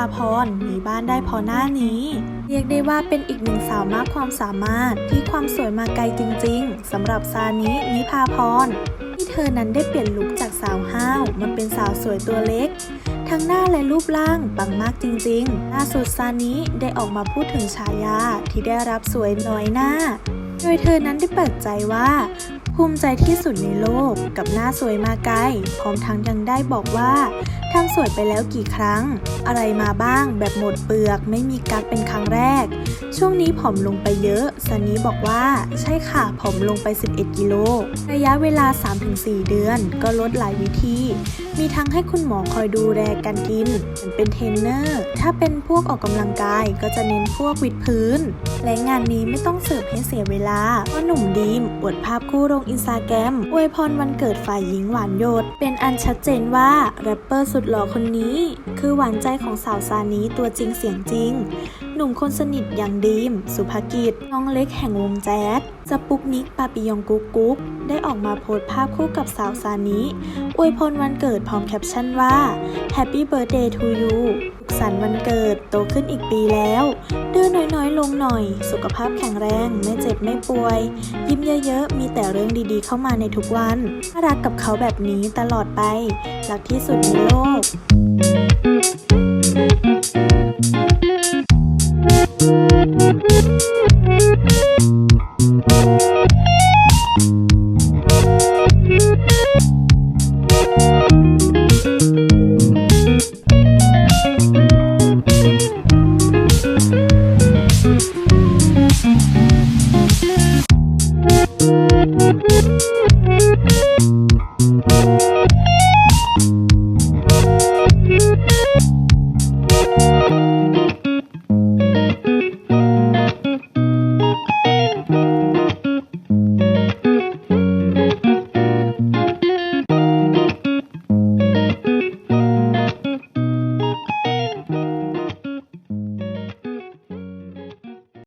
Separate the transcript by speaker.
Speaker 1: าพาพรมีบ้านได้พอหน้านี้ เรียกได้ว่าเป็นอีกหนึ่งสาวมากความสามารถที่ความสวยมาไกลจริงๆสำหรับซานินิพาพรที่เธอนั้นได้เปลี่ยนลุคจากสาวห้าวมาเป็นสาวสวยตัวเล็กทั้งหน้าและรูปร่างปังมากจริงๆ ล่าสุดซานิได้ออกมาพูดถึงฉายาที่ได้รับสวยน้อยหน้า โดยเธอนั้นได้เปิดใจว่า ภูมิใจที่สุดในโลกกับหน้าสวยมาไกล พร้อมทั้งยังได้บอกว่าทำสวยไปแล้วกี่ครั้ง อะไรมาบ้างแบบหมดเปลือกไม่มีกักเป็นครั้งแรก ช่วงนี้ผอมลงไปเยอะซันนี้บอกว่าใช่ค่ะผอมลงไป 11 กิโล ระยะเวลา 3-4 เดือน ก็ลดหลายวิธี มีทั้งให้คุณหมอคอยดูแลการกินเหมือนเป็นเทรนเนอร์ ถ้าเป็นพวกออกกำลังกายก็จะเน้นพวกวิดพื้น และงานนี้ไม่ต้องเสิร์ฟให้เสียเวลาเพราะหนุ่มดีมอวดภาพคู่ลงอินสตาแกรมอวยพรวันเกิดฝ่ายหญิงหวานโยด เป็นอันชัดเจนว่าแรปเปอร์สุดหล่อคนนี้ คือหวานใจของสาวซานี้ตัวจริงเสียงจริง หนุ่มคนสนิทอย่างดีม สุภกิจ น้องเล็กแห่งวงแจ๊สจะปุกนิกปาปิยองกุ๊กกุ๊กได้ออกมาโพสต์ภาพคู่กับสาวซานิอวยพรวันเกิดพร้อมแคปชั่นว่า Happy Birthday to you สันวันเกิดโตขึ้นอีกปีแล้วดื้อน้อยๆ ลงหน่อย สุขภาพแข็งแรง ไม่เจ็บไม่ป่วย ยิ้มเยอะๆ มีแต่เรื่องดีๆ เข้ามาในทุกวันรักกับเขาแบบนี้ตลอดไป รักที่สุดในโลก Thank you.